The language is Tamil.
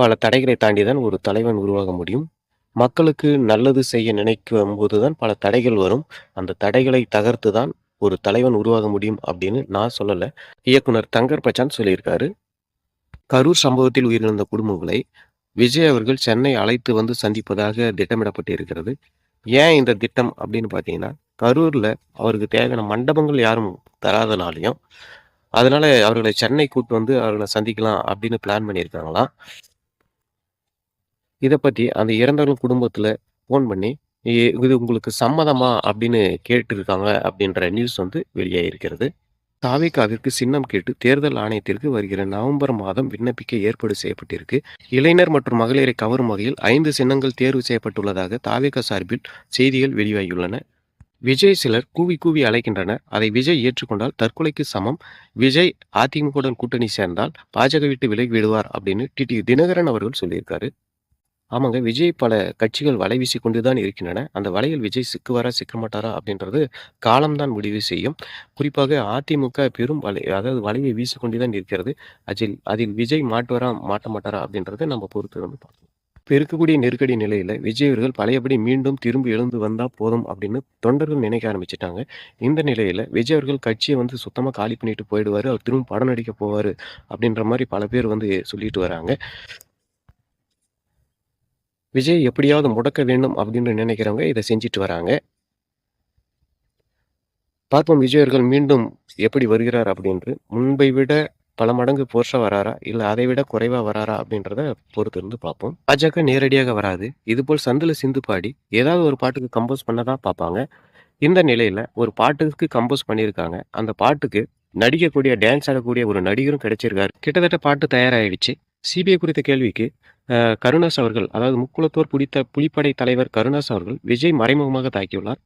பல தடைகளை தாண்டி தான் ஒரு தலைவன் உருவாக முடியும். மக்களுக்கு நல்லது செய்ய நினைக்கும் தான் பல தடைகள் வரும். அந்த தடைகளை தகர்த்து தான் ஒரு தலைவன் உருவாக முடியும் அப்படின்னு நான் சொல்லல. இயக்குனர் தங்கர் பச்சான் சொல்லியிருக்காரு. கரூர் சம்பவத்தில் உயிரிழந்த குடும்பங்களை விஜய் அவர்கள் சென்னை அழைத்து வந்து சந்திப்பதாக திட்டமிடப்பட்டு இருக்கிறது. ஏன் இந்த திட்டம் அப்படின்னு பார்த்தீங்கன்னா, கரூர்ல அவருக்கு தேவையான மண்டபங்கள் யாரும் தராதனாலையும் அதனால அவர்களை சென்னை கூட்டு வந்து அவர்களை சந்திக்கலாம் அப்படின்னு பிளான் பண்ணியிருக்காங்களாம். இதை பற்றி அந்த இறந்தவர்கள் குடும்பத்தில் ஃபோன் பண்ணி, இது உங்களுக்கு சம்மதமா?" அப்படின்னு கேட்டிருக்காங்க அப்படின்ற நியூஸ் வந்து வெளியாகியிருக்கிறது. தாவேகாவிற்கு சின்னம் கேட்டு தேர்தல் ஆணையத்திற்கு வருகிற நவம்பர் மாதம் விண்ணப்பிக்க ஏற்பாடு செய்யப்பட்டிருக்கு. இளைஞர் மற்றும் மகளிரை கவரும் வகையில் ஐந்து சின்னங்கள் தேர்வு செய்யப்பட்டுள்ளதாக தாவேகா சார்பில் செய்திகள் வெளியாகியுள்ளன. விஜய் சிலர் கூவி கூவி அழைக்கின்றனர். அதை விஜய் ஏற்றுக்கொண்டால் தற்கொலைக்கு சமம். விஜய் அதிமுகவுடன் கூட்டணி சேர்ந்தால் பாஜக விட்டு விலகி விடுவார் அப்படின்னு டிடி தினகரன் அவர்கள் சொல்லியிருக்காரு. ஆமாங்க. விஜய் பல கட்சிகள் வலை வீசிக் கொண்டு தான் இருக்கின்றன. அந்த வலையில் விஜய் சிக்குவாரா, சிக்க மாட்டாரா அப்படின்றது காலம் தான் முடிவு செய்யும். குறிப்பாக அதிமுக பெரும் வலை அதாவது வலையை வீசிக்கொண்டு தான் இருக்கிறது. அதில் அதில் விஜய் மாட்டுவாரா, மாட்ட மாட்டாரா அப்படின்றத நம்ம பொறுத்து வந்து பார்க்கணும். இப்ப இருக்கக்கூடிய நெருக்கடி நிலையில விஜய் அவர்கள் பழையபடி மீண்டும் திரும்பி எழுந்து வந்தா போதும் அப்படின்னு தொண்டர்கள் நினைக்க ஆரம்பிச்சுட்டாங்க. இந்த நிலையில விஜய் அவர்கள் கட்சிய வந்து சுத்தமா காலி பண்ணிட்டு போயிடுவாரு. அவர் திரும்ப படம் நடிக்க போவாரு அப்படின்ற மாரி பல பேர் வந்து சொல்லிட்டு வராங்க. விஜய் எப்படியாவது முடக்க வேண்டும் அப்படின்னு நினைக்கிறவங்க இதை செஞ்சுட்டு வராங்க. பார்ப்போம் விஜய் அவர்கள் மீண்டும் எப்படி வருகிறார் அப்படின்று முன்பை விட பல மடங்கு ஃபோர்ஸா வராரா? இல்லை அதை விட குறைவாக வராரா? அப்படின்றத பொறுத்திருந்து பார்ப்போம். பாஜக நேரடியாக வராது. இதுபோல் சந்தில் சிந்து பாடி ஏதாவது ஒரு பாட்டுக்கு கம்போஸ் பண்ண தான் பார்ப்பாங்க. இந்த நிலையில் ஒரு பாட்டுக்கு கம்போஸ் பண்ணியிருக்காங்க. அந்த பாட்டுக்கு நடிக்கக்கூடிய, டான்ஸ் ஆடக்கூடிய ஒரு நடிகரும் கிடைச்சிருக்காரு. கிட்டத்தட்ட பாட்டு தயாராகிடுச்சு. சிபிஐ குறித்த கேள்விக்கு கருணாஸ் அவர்கள் அதாவது முக்குளத்தோர் புடித்த புலிப்படை தலைவர் கருணாஸ் அவர்கள் விஜய் மறைமுகமாக தாக்கியுள்ளார்.